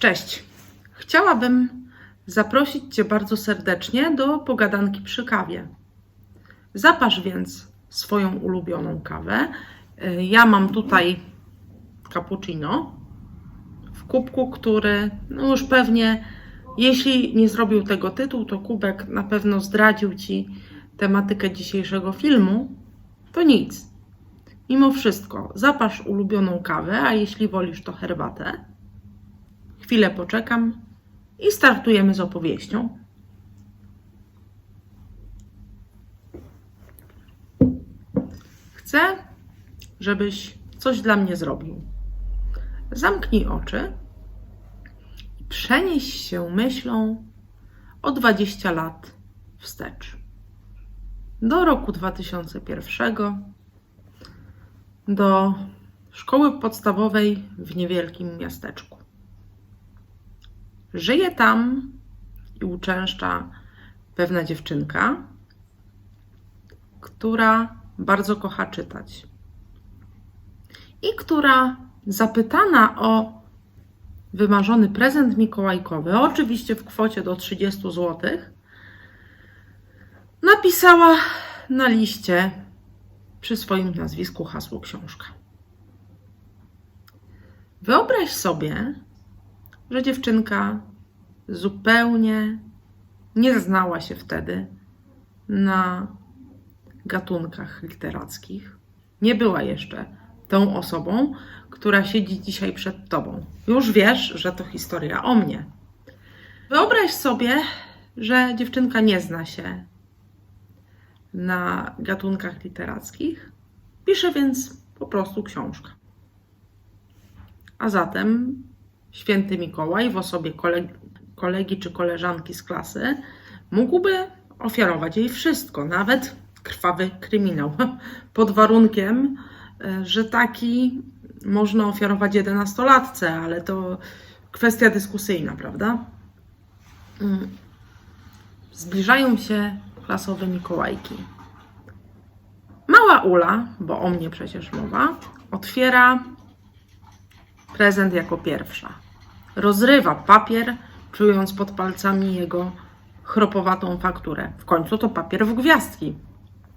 Cześć. Chciałabym zaprosić Cię bardzo serdecznie do pogadanki przy kawie. Zapasz więc swoją ulubioną kawę. Y, Ja mam tutaj cappuccino w kubku, który no już pewnie, jeśli nie zrobił tego tytuł, to kubek na pewno zdradził Ci tematykę dzisiejszego filmu. To nic. Mimo wszystko, zapasz ulubioną kawę, a jeśli wolisz, to herbatę. Chwilę poczekam i startujemy z opowieścią. Chcę, żebyś coś dla mnie zrobił. Zamknij oczy i przenieś się myślą o 20 lat wstecz. Do roku 2001, do szkoły podstawowej w niewielkim miasteczku. Żyje tam i uczęszcza pewna dziewczynka, która bardzo kocha czytać. I która zapytana o wymarzony prezent mikołajkowy, oczywiście w kwocie do 30 zł, napisała na liście przy swoim nazwisku hasło książka. Wyobraź sobie, że dziewczynka zupełnie nie znała się wtedy na gatunkach literackich. Nie była jeszcze tą osobą, która siedzi dzisiaj przed tobą. Już wiesz, że to historia o mnie. Wyobraź sobie, że dziewczynka nie zna się na gatunkach literackich. Pisze więc po prostu książkę. A zatem święty Mikołaj w osobie kolegi, kolegi czy koleżanki z klasy mógłby ofiarować jej wszystko, nawet krwawy kryminał, pod warunkiem, e, że taki można ofiarować jedenastolatce, ale to kwestia dyskusyjna, prawda? Mm. Zbliżają się klasowe Mikołajki. Mała Ula, bo o mnie przecież mowa, otwiera prezent jako pierwsza. Rozrywa papier, czując pod palcami jego chropowatą fakturę. W końcu to papier w gwiazdki.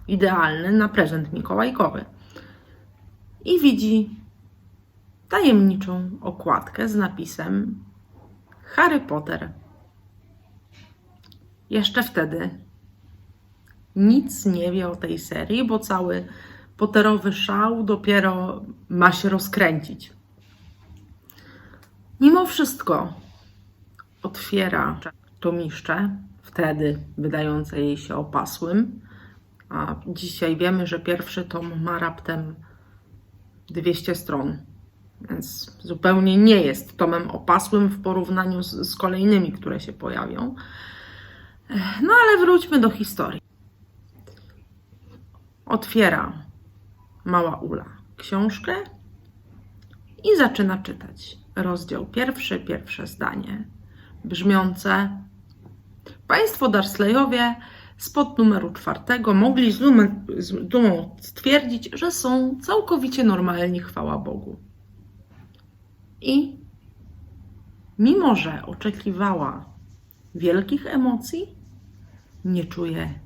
Idealny na prezent mikołajkowy. I widzi tajemniczą okładkę z napisem Harry Potter. Jeszcze wtedy nic nie wie o tej serii, bo cały Potterowy szał dopiero ma się rozkręcić. Mimo wszystko otwiera tomiszcze, wtedy wydające jej się opasłym, a dzisiaj wiemy, że pierwszy tom ma raptem 200 stron, więc zupełnie nie jest tomem opasłym w porównaniu z, z kolejnymi, które się pojawią. No ale wróćmy do historii. Otwiera mała Ula książkę i zaczyna czytać. Rozdział pierwszy, pierwsze zdanie, brzmiące: Państwo Dursleyowie spod numeru czwartego mogli z, dumę, z dumą stwierdzić, że są całkowicie normalni, chwała Bogu. I mimo, że oczekiwała wielkich emocji, nie czuje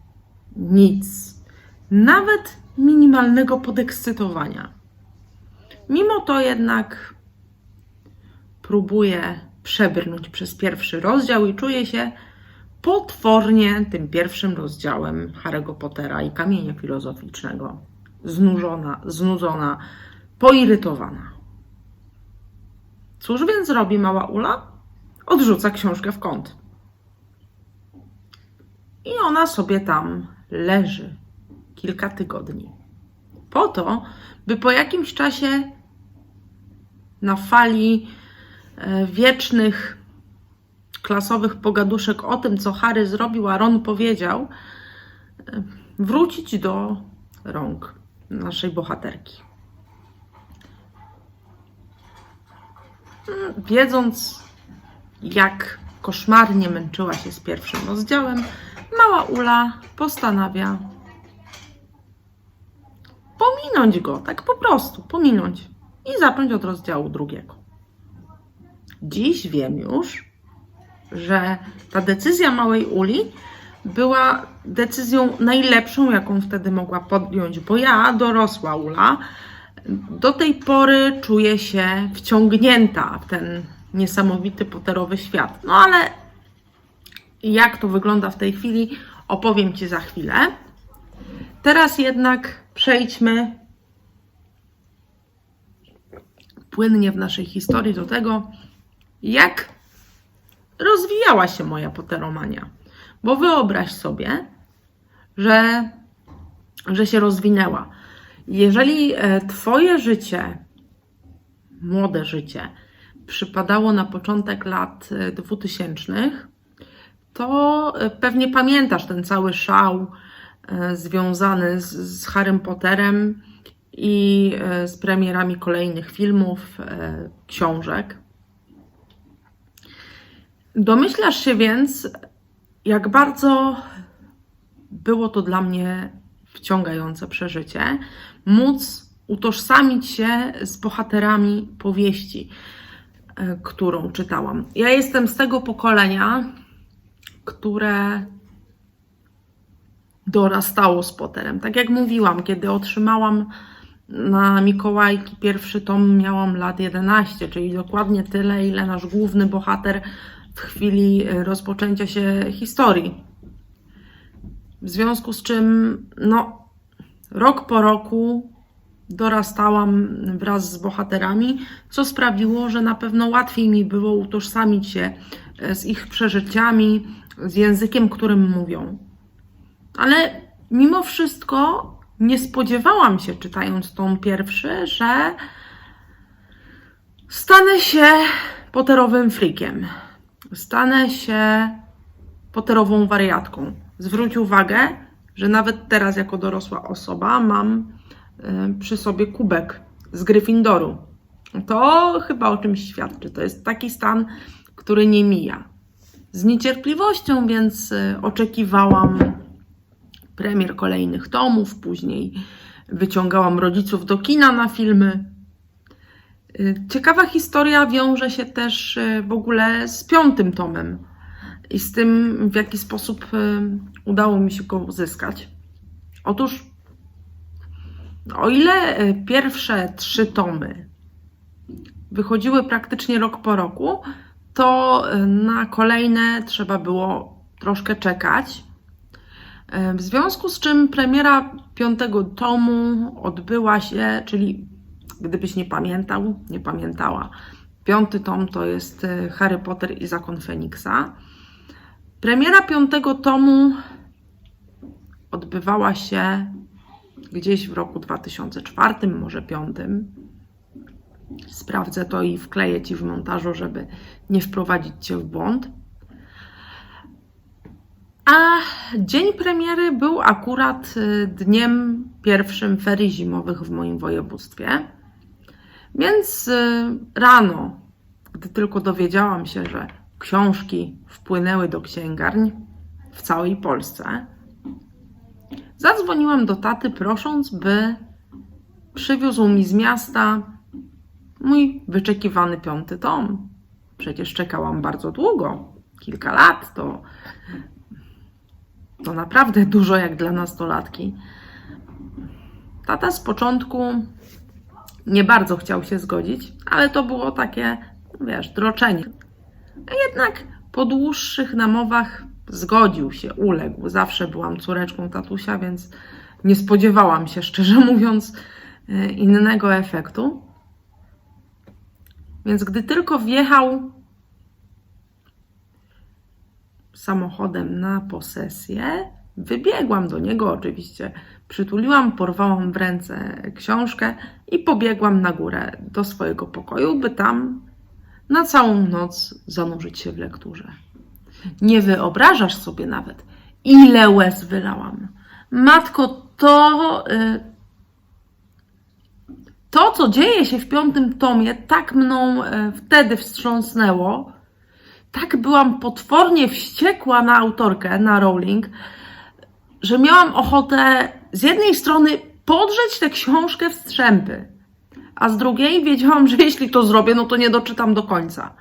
nic, nawet minimalnego podekscytowania. Mimo to jednak próbuje przebrnąć przez pierwszy rozdział i czuje się potwornie tym pierwszym rozdziałem Harry'ego Pottera i kamienia filozoficznego. Znużona, znudzona, poirytowana. Cóż więc robi mała Ula? Odrzuca książkę w kąt. I ona sobie tam leży kilka tygodni. Po to, by po jakimś czasie na fali wiecznych klasowych pogaduszek o tym, co Harry zrobił, a Ron powiedział, e, wrócić do rąk naszej bohaterki. Mm, Wiedząc, jak koszmarnie męczyła się z pierwszym rozdziałem, mała Ula postanawia pominąć go, tak po prostu, pominąć i zacząć od rozdziału drugiego. Dziś wiem już, że ta decyzja małej Uli była decyzją najlepszą, jaką wtedy mogła podjąć, bo ja, dorosła Ula, do tej pory czuję się wciągnięta w ten niesamowity poterowy świat. No ale jak to wygląda w tej chwili, opowiem Ci za chwilę. Teraz jednak przejdźmy płynnie w naszej historii do tego, jak rozwijała się moja poteromania. Bo wyobraź sobie, że, że się rozwinęła. Jeżeli e, Twoje życie, młode życie, przypadało na początek lat e, 2000, to e, pewnie pamiętasz ten cały szał e, związany z, z Harrym Potterem i e, z premierami kolejnych filmów, e, książek. Domyślasz się więc, jak bardzo było to dla mnie wciągające przeżycie, móc utożsamić się z bohaterami powieści, e, którą czytałam. Ja jestem z tego pokolenia, które dorastało z Potterem. Tak jak mówiłam, kiedy otrzymałam na Mikołajki pierwszy tom, miałam lat 11, czyli dokładnie tyle, ile nasz główny bohater w chwili e, rozpoczęcia się historii. W związku z czym, no, rok po roku dorastałam wraz z bohaterami, co sprawiło, że na pewno łatwiej mi było utożsamić się e, z ich przeżyciami, z językiem, którym mówią. Ale mimo wszystko nie spodziewałam się, czytając tom pierwszy, że stanę się poterowym frikiem. Stanę się poterową wariatką. Zwróć uwagę, że nawet teraz, jako dorosła osoba, mam y, przy sobie kubek z Gryffindoru. To chyba o czymś świadczy. To jest taki stan, który nie mija. Z niecierpliwością więc y, oczekiwałam premier kolejnych tomów, później wyciągałam rodziców do kina na filmy. Ciekawa historia wiąże się też y, w ogóle z piątym tomem i z tym, w jaki sposób y, udało mi się go uzyskać. Otóż, o ile y, pierwsze trzy tomy wychodziły praktycznie rok po roku, to na kolejne trzeba było troszkę czekać. W związku z czym premiera piątego tomu odbyła się, czyli gdybyś nie pamiętał, nie pamiętała, piąty tom to jest y, Harry Potter i Zakon Feniksa. Premiera piątego tomu odbywała się gdzieś w roku 2004, może 2005. Sprawdzę to i wkleję Ci w montażu, żeby nie wprowadzić Cię w błąd. A dzień premiery był akurat y, dniem pierwszym ferii zimowych w moim województwie. Więc y, rano, gdy tylko dowiedziałam się, że książki wpłynęły do księgarni w całej Polsce, zadzwoniłam do taty, prosząc, by przywiózł mi z miasta mój wyczekiwany piąty tom. Przecież czekałam bardzo długo, kilka lat, to, to naprawdę dużo jak dla nastolatki. Tata z początku nie bardzo chciał się zgodzić, ale to było takie, wiesz, droczenie. A jednak po dłuższych namowach zgodził się, uległ. Zawsze byłam córeczką tatusia, więc nie spodziewałam się, szczerze mówiąc, e, innego efektu. Więc gdy tylko wjechał samochodem na posesję, wybiegłam do niego oczywiście. Przytuliłam, porwałam w ręce książkę i pobiegłam na górę do swojego pokoju, by tam na całą noc zanurzyć się w lekturze. Nie wyobrażasz sobie nawet, ile łez wylałam. Matko, to. y, To, co dzieje się w piątym tomie, tak mną y, wtedy wstrząsnęło. Tak byłam potwornie wściekła na autorkę, na Rowling, że miałam ochotę z jednej strony podrzeć tę książkę w strzępy, a z drugiej wiedziałam, że jeśli to zrobię, no to nie doczytam do końca.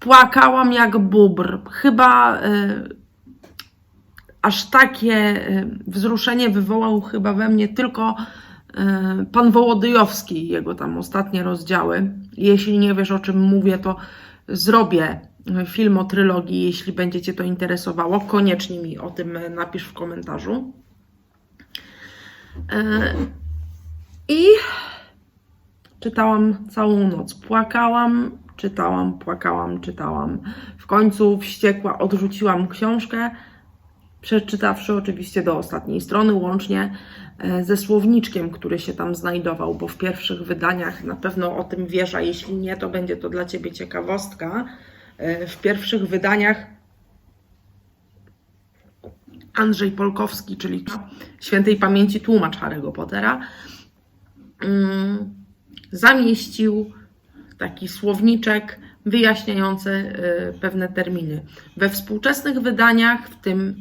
płakałam jak bubr. Chyba e, aż takie e, wzruszenie wywołał chyba we mnie tylko e, pan Wołodyjowski, jego tam ostatnie rozdziały. Jeśli nie wiesz o czym mówię, to zrobię film o trylogii, jeśli będzie Cię to interesowało. Koniecznie mi o tym napisz w komentarzu. E, I czytałam całą noc. Płakałam, czytałam, płakałam, czytałam. W końcu wściekła odrzuciłam książkę, przeczytawszy oczywiście do ostatniej strony, łącznie e, ze słowniczkiem, który się tam znajdował, bo w pierwszych wydaniach na pewno o tym wiesz, a jeśli nie, to będzie to dla Ciebie ciekawostka. E, W pierwszych wydaniach Andrzej Polkowski, czyli świętej pamięci tłumacz Harry'ego Pottera, mm, zamieścił taki słowniczek wyjaśniający y, pewne terminy. We współczesnych wydaniach, w tym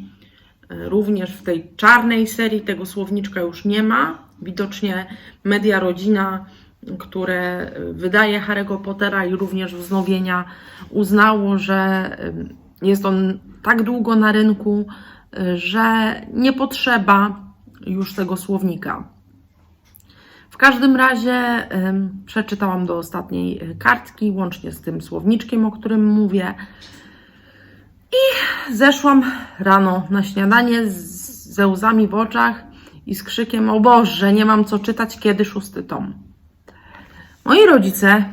y, również w tej czarnej serii, tego słowniczka już nie ma. Widocznie Media Rodzina, które y, wydaje Harry'ego Pottera i również wznowienia, uznało, że jest on tak długo na rynku, że nie potrzeba już tego słownika. W każdym razie przeczytałam do ostatniej y, kartki, łącznie z tym słowniczkiem, o którym mówię. I zeszłam rano na śniadanie z, ze łzami w oczach i z krzykiem: O Boże, nie mam co czytać, kiedy szósty tom. Moi rodzice,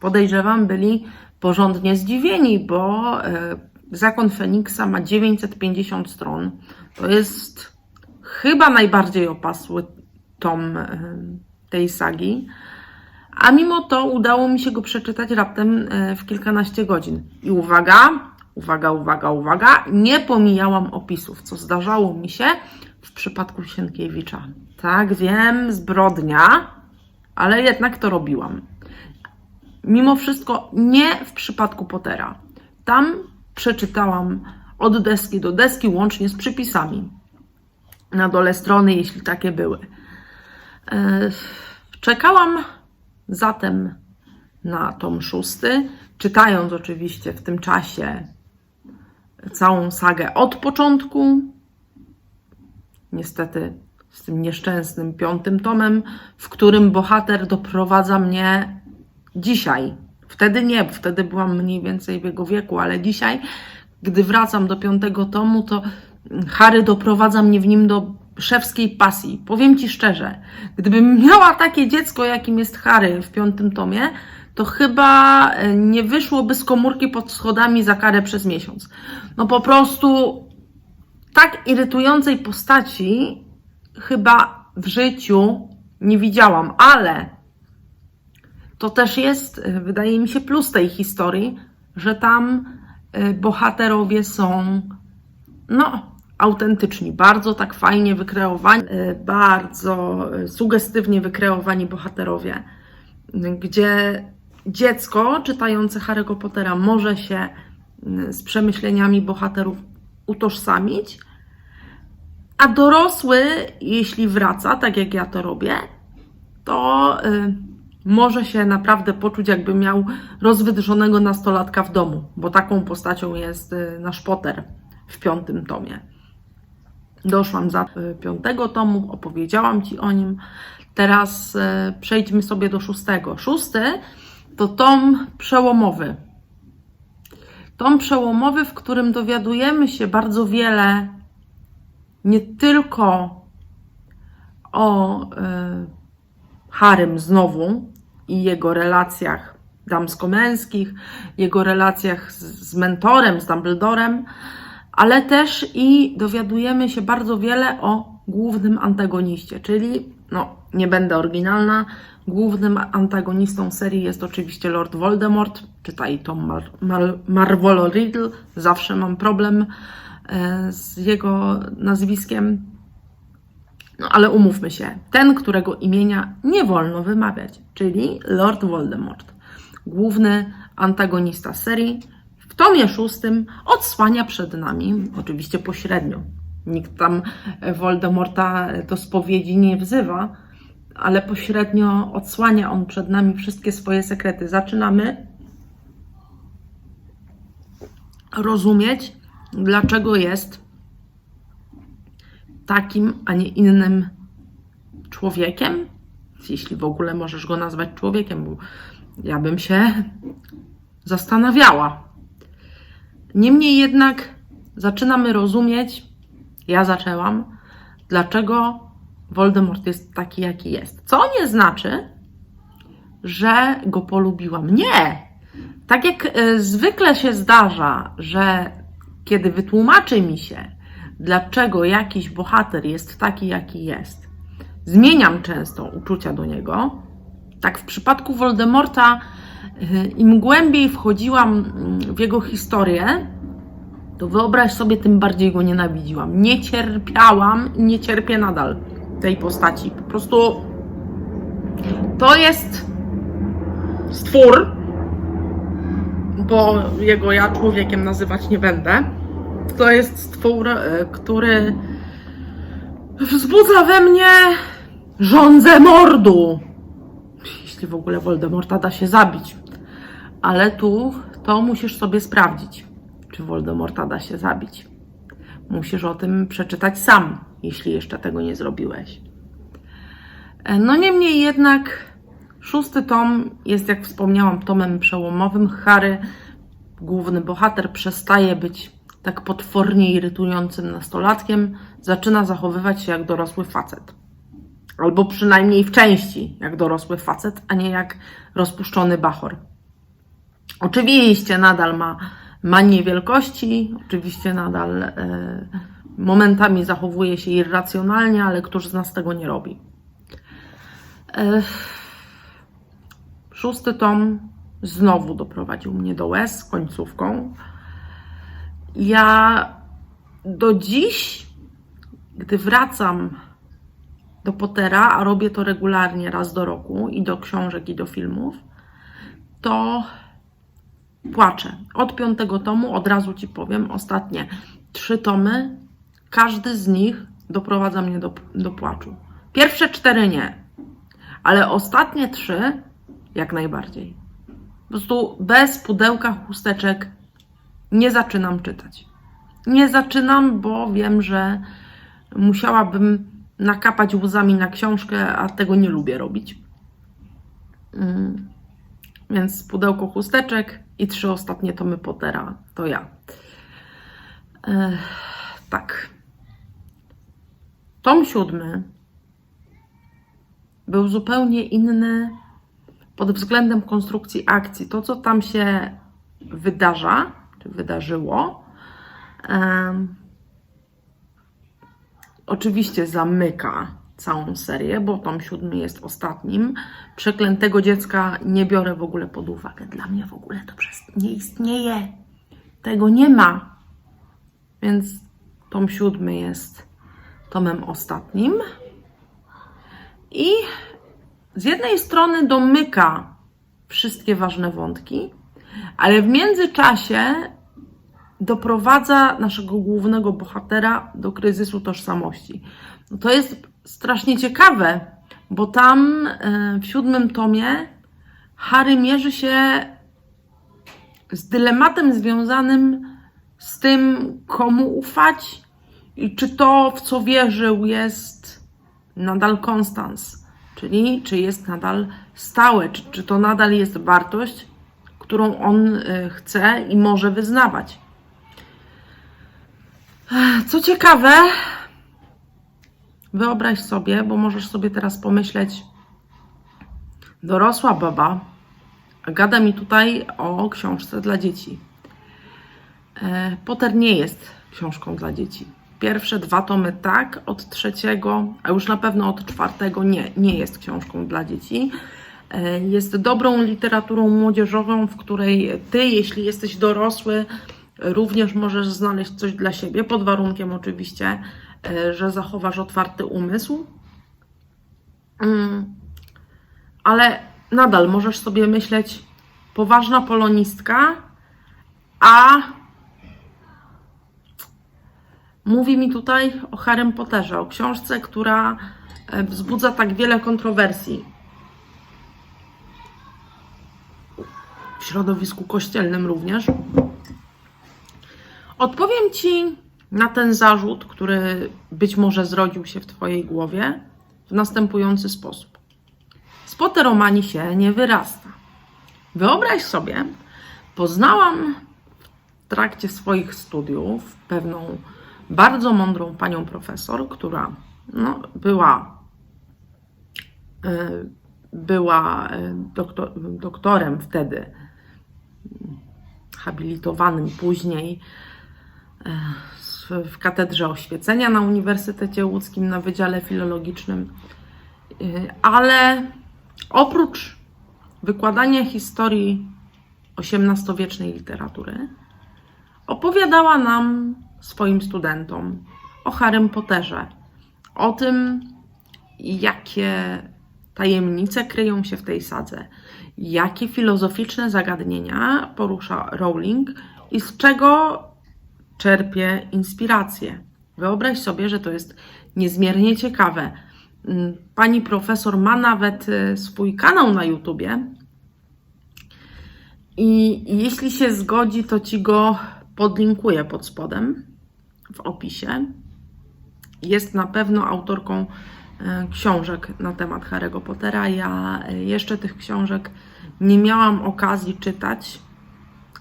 podejrzewam, byli porządnie zdziwieni, bo e, Zakon Feniksa ma 950 stron. To jest chyba najbardziej opasły tom e, tej sagi. A mimo to udało mi się go przeczytać raptem e, w kilkanaście godzin. I uwaga, uwaga, uwaga, uwaga, nie pomijałam opisów, co zdarzało mi się w przypadku Sienkiewicza. Tak, wiem, zbrodnia, ale jednak to robiłam. Mimo wszystko nie w przypadku Pottera. Tam przeczytałam od deski do deski, łącznie z przypisami. Na dole strony, jeśli takie były. E, Czekałam zatem na tom szósty, czytając oczywiście w tym czasie całą sagę od początku. Niestety z tym nieszczęsnym piątym tomem, w którym bohater doprowadza mnie dzisiaj. Wtedy nie, bo wtedy byłam mniej więcej w jego wieku, ale dzisiaj, gdy wracam do piątego tomu, to Harry doprowadza mnie w nim do szewskiej pasji. Powiem Ci szczerze, gdybym miała takie dziecko, jakim jest Harry w piątym tomie, to chyba e, nie wyszłoby z komórki pod schodami za karę przez miesiąc. No po prostu tak irytującej postaci chyba w życiu nie widziałam, ale to też jest, e, wydaje mi się, plus tej historii, że tam e, bohaterowie są, no, autentyczni, bardzo tak fajnie wykreowani, e, bardzo sugestywnie wykreowani bohaterowie, gdzie dziecko czytające Harry'ego Pottera może się z przemyśleniami bohaterów utożsamić, a dorosły, jeśli wraca, tak jak ja to robię, to może się naprawdę poczuć, jakby miał rozwydrzonego nastolatka w domu, bo taką postacią jest y, nasz Potter w piątym tomie. Doszłam za y, piątego tomu, opowiedziałam Ci o nim. Teraz y, przejdźmy sobie do szóstego. Szósty to tom przełomowy. Tom przełomowy, w którym dowiadujemy się bardzo wiele nie tylko o y, Harym znowu i jego relacjach damsko-męskich, jego relacjach z, z mentorem, z Dumbledorem, ale też i dowiadujemy się bardzo wiele o głównym antagoniście, czyli, no, nie będę oryginalna, głównym antagonistą serii jest oczywiście Lord Voldemort, czytaj Tom Mar- Mar- Marvolo Riddle, zawsze mam problem e, z jego nazwiskiem, no ale umówmy się, ten, którego imienia nie wolno wymawiać, czyli Lord Voldemort, główny antagonista serii, w tomie szóstym odsłania przed nami, oczywiście pośrednio. Nikt tam Voldemorta do spowiedzi nie wzywa, ale pośrednio odsłania on przed nami wszystkie swoje sekrety. Zaczynamy rozumieć, dlaczego jest takim, a nie innym człowiekiem, jeśli w ogóle możesz go nazwać człowiekiem, bo ja bym się zastanawiała. Niemniej jednak zaczynamy rozumieć, ja zaczęłam, dlaczego Voldemort jest taki, jaki jest. Co nie znaczy, że go polubiłam. Nie! Tak jak e, zwykle się zdarza, że kiedy wytłumaczy mi się, dlaczego jakiś bohater jest taki, jaki jest, zmieniam często uczucia do niego. Tak w przypadku Voldemorta, e, im głębiej wchodziłam mm, w jego historię, to wyobraź sobie, tym bardziej go nienawidziłam. Nie cierpiałam i nie cierpię nadal tej postaci. Po prostu to jest stwór, bo jego ja człowiekiem nazywać nie będę. To jest stwór, e, który wzbudza we mnie żądzę mordu. Jeśli w ogóle Voldemorta da się zabić. Ale tu to musisz sobie sprawdzić, czy Voldemorta da się zabić. Musisz o tym przeczytać sam, jeśli jeszcze tego nie zrobiłeś. E, No niemniej jednak szósty tom jest, jak wspomniałam, tomem przełomowym. Harry, główny bohater, przestaje być tak potwornie irytującym nastolatkiem, zaczyna zachowywać się jak dorosły facet. Albo przynajmniej w części jak dorosły facet, a nie jak rozpuszczony bachor. Oczywiście nadal ma manię wielkości, oczywiście nadal e, momentami zachowuje się irracjonalnie, ale któż z nas tego nie robi. E, szósty tom znowu doprowadził mnie do łez końcówką. Ja do dziś, gdy wracam do Pottera, a robię to regularnie raz do roku i do książek, i do filmów, to płaczę. Od piątego tomu, od razu ci powiem, ostatnie trzy tomy, każdy z nich doprowadza mnie do, do płaczu. Pierwsze cztery nie, ale ostatnie trzy jak najbardziej. Po prostu bez pudełka chusteczek nie zaczynam czytać. Nie zaczynam, bo wiem, że musiałabym nakapać łzami na książkę, a tego nie lubię robić. Mm. Więc pudełko chusteczek i trzy ostatnie tomy Pottera to ja. Ech, tak. Tom siódmy był zupełnie inny pod względem konstrukcji akcji. To, co tam się wydarza, wydarzyło, em, oczywiście zamyka całą serię, bo tom siódmy jest ostatnim. Przeklętego dziecka nie biorę w ogóle pod uwagę. Dla mnie w ogóle to przez nie istnieje. Tego nie ma. Więc tom siódmy jest tomem ostatnim. I z jednej strony domyka wszystkie ważne wątki, ale w międzyczasie doprowadza naszego głównego bohatera do kryzysu tożsamości. No to jest strasznie ciekawe, bo tam e, w siódmym tomie Harry mierzy się z dylematem związanym z tym, komu ufać i czy to, w co wierzył, jest nadal konstans, czyli czy jest nadal stałe, czy, czy to nadal jest wartość, którą on e, chce i może wyznawać. Co ciekawe, wyobraź sobie, bo możesz sobie teraz pomyśleć, dorosła baba gada mi tutaj o książce dla dzieci. E, Potter nie jest książką dla dzieci. Pierwsze dwa tomy tak, od trzeciego, a już na pewno od czwartego nie, nie jest książką dla dzieci. E, Jest dobrą literaturą młodzieżową, w której ty, jeśli jesteś dorosły, również możesz znaleźć coś dla siebie, pod warunkiem oczywiście, e, że zachowasz otwarty umysł. Mm, Ale nadal możesz sobie myśleć, poważna polonistka, a mówi mi tutaj o Harrym Potterze, o książce, która e, wzbudza tak wiele kontrowersji środowisku kościelnym również. Odpowiem Ci na ten zarzut, który być może zrodził się w Twojej głowie w następujący sposób. Z się nie wyrasta. Wyobraź sobie, poznałam w trakcie swoich studiów pewną bardzo mądrą panią profesor, która no, była, e, była e, doktor, doktorem wtedy, habilitowanym później e, w- katedrze oświecenia na Uniwersytecie Łódzkim na Wydziale Filologicznym. E, Ale oprócz wykładania historii XVIII-wiecznej literatury, opowiadała nam, swoim studentom, o Harrym Potterze, o tym, jakie tajemnice kryją się w tej sadze, jakie filozoficzne zagadnienia porusza Rowling i z czego czerpie inspirację. Wyobraź sobie, że to jest niezmiernie ciekawe. Mm, Pani profesor ma nawet y, swój kanał na YouTubie. I jeśli się zgodzi, to ci go podlinkuję pod spodem w opisie. Jest na pewno autorką książek na temat Harry'ego Pottera. Ja e, jeszcze tych książek nie miałam okazji czytać,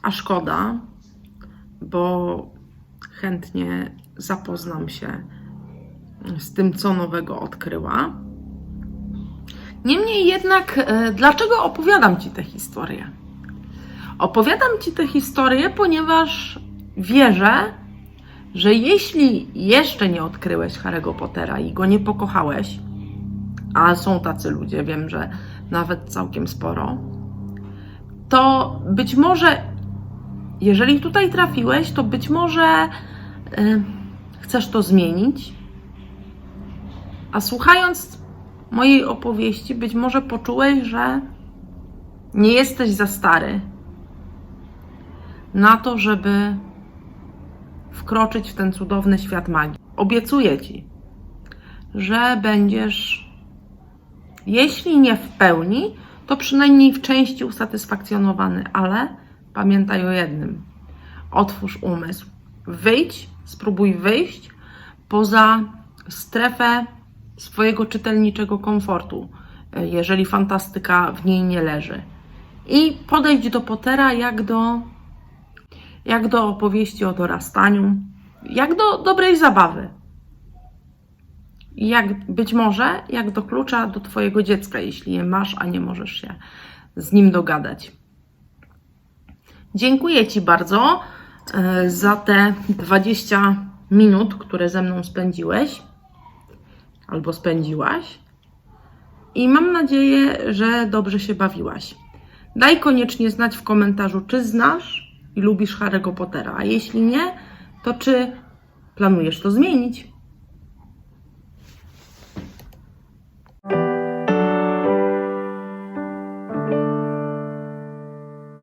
a szkoda, bo chętnie zapoznam się z tym, co nowego odkryła. Niemniej jednak, e, dlaczego opowiadam Ci tę historię? Opowiadam Ci tę historię, ponieważ wierzę, że jeśli jeszcze nie odkryłeś Harry'ego Pottera i go nie pokochałeś, a są tacy ludzie, wiem, że nawet całkiem sporo, to być może, jeżeli tutaj trafiłeś, to być może y, chcesz to zmienić, a słuchając mojej opowieści, być może poczułeś, że nie jesteś za stary na to, żeby wkroczyć w ten cudowny świat magii. Obiecuję ci, że będziesz, jeśli nie w pełni, to przynajmniej w części usatysfakcjonowany, ale pamiętaj o jednym: otwórz umysł, wyjdź, spróbuj wyjść poza strefę swojego czytelniczego komfortu, jeżeli fantastyka w niej nie leży. I podejdź do Pottera jak do jak do opowieści o dorastaniu, jak do dobrej zabawy. Jak być może jak do klucza do Twojego dziecka, jeśli je masz, a nie możesz się z nim dogadać. Dziękuję Ci bardzo e, za te 20 minut, które ze mną spędziłeś albo spędziłaś. I mam nadzieję, że dobrze się bawiłaś. Daj koniecznie znać w komentarzu, czy znasz i lubisz Harry'ego Pottera, a jeśli nie, to czy planujesz to zmienić?